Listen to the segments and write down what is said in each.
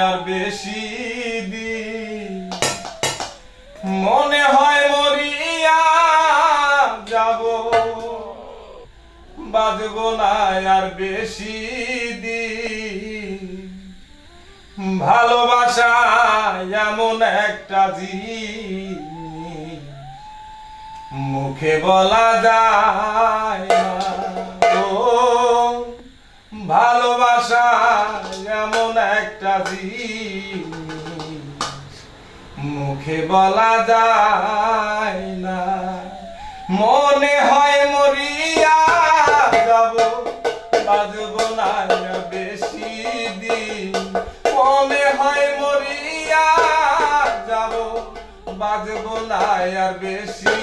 আর বেশি দি মনে হয় মরিয়া যাব। বাজব না আর বেশি দিন। ভালোবাসা এমন একটা জিনিস। মুখে বলা যায় না। ভালোবাসা এমন একটা মুখে বলা যায় না। মনে হয় মরিয়া যাব, বাজব না বেশি দিন। মনে হয় মরিয়া যাব, বাজব না আর বেশি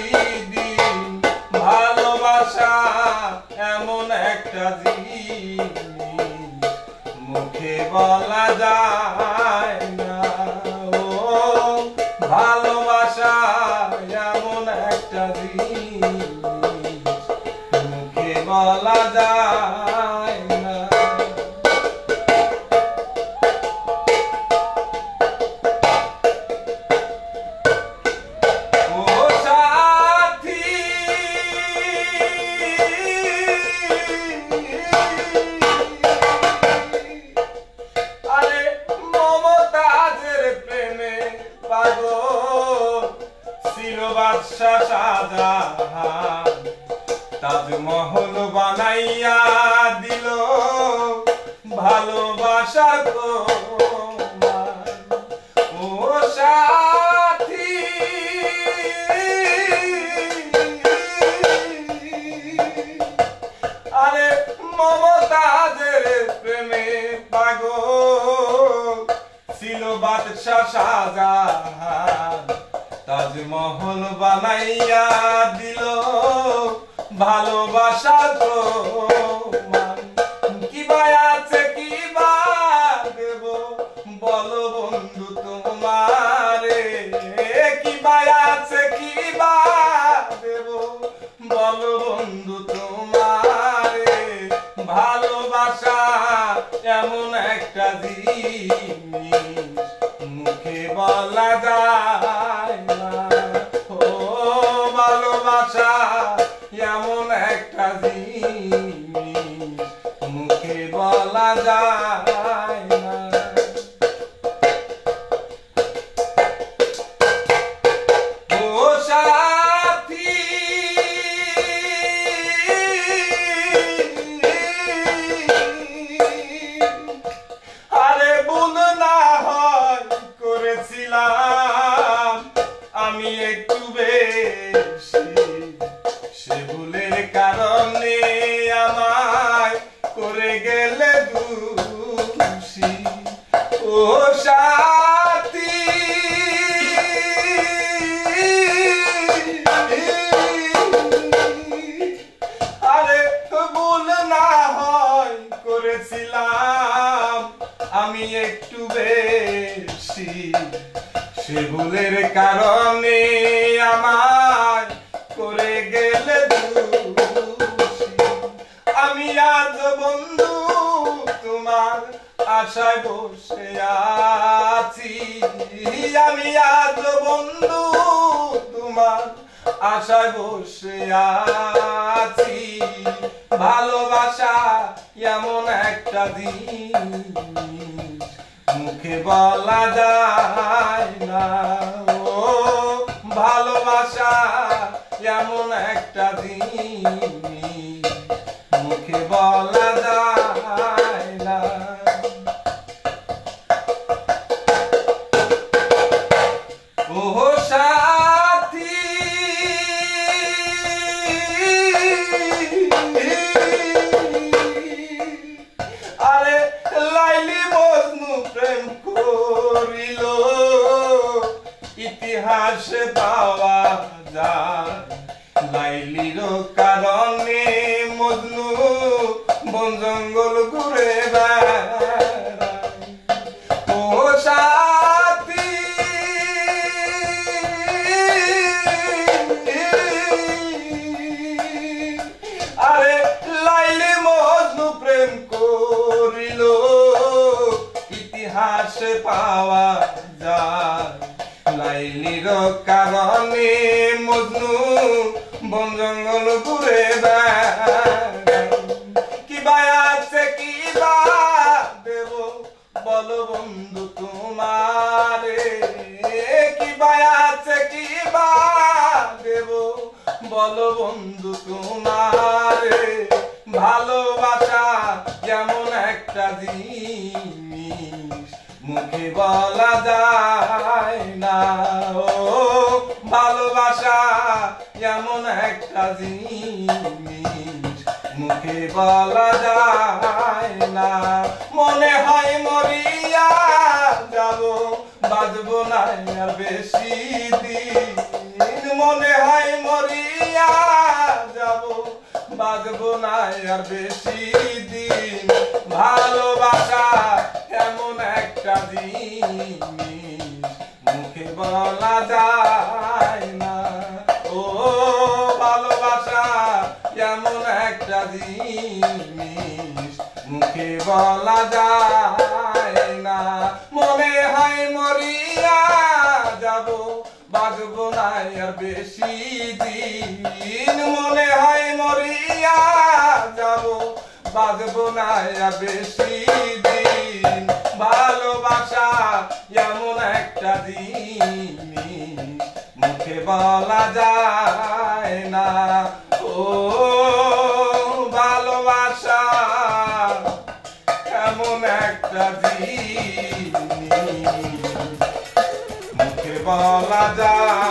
দিন। ভালোবাসা এমন একটা জিনিস। বলা যায় না। ও ভালোবাসা এমন একটা দিন মুখে বলা যায় বাদশাহ শাহজাহান তাজমহল বানাইয়া দিল ভালোবাসার। ও সাথী প্রেমে পাগল ছিল বাদশাহ শাহজাহান তাজমহল বানাইয়া দিল, ভালোবাসা প্রমাণ কি আছে, কি দেব, বলো বন্ধু তোমারে। কি আছে, কি বা দেব, বলো বন্ধু তোমারে। ভালোবাসা এমন একটা জিনিস, মুখে বলা যায়। মুখে বলা যায়। ভুলের কারণে আমায় করে গেলে আমি আজ বন্ধু, তোমার আশায় বসে আছি। আমি আজ বন্ধু, তোমার আশায় বসে আছি। ভালোবাসা এমন একটা জিনিস মুখে বলা যায় না। ও ভালোবাসা এমন একটা জিনিস ইতিহাসে পাওয়া যায় লাইলির কারণে মজনু বন জঙ্গল ঘুরে আরে প্রেম পাওয়া যায়। লাইলির কারণে মজনু বন জঙ্গল ঘুরে বেড়ায় কি বা আছে, কি বা দেব বল বন্ধু তোমারে। কি বা আছে, কি বা দেব বল বন্ধু তোমারে। ভালোবাসা যেমন একটা জিনিস মুখে বলা যায় না। ও, ভালোবাসা এমন একটা জিনিস। মুখে বলা যায় না। মনে হয় মরিয়া যাব, বাজবো না বেশি দিন। মনে হয় মরিয়া যাব, বাজবো না আর বেশি দিন। ভালোবাসা বলা যায় না। ও ভালোবাসা এমন একটা জিনিস। মুখে বলা যায় না। মনে হয় মরিয়া যাব বাজবো না আর বেশি দিন। মনে হয় মরিয়া যাব বাজবো না আর বেশি দিন। ভালোবাসা এমন একটা দিন মুখে বলা যায় না। ও ভালোবাসা এমন একটা দিন মুখে বলা যায়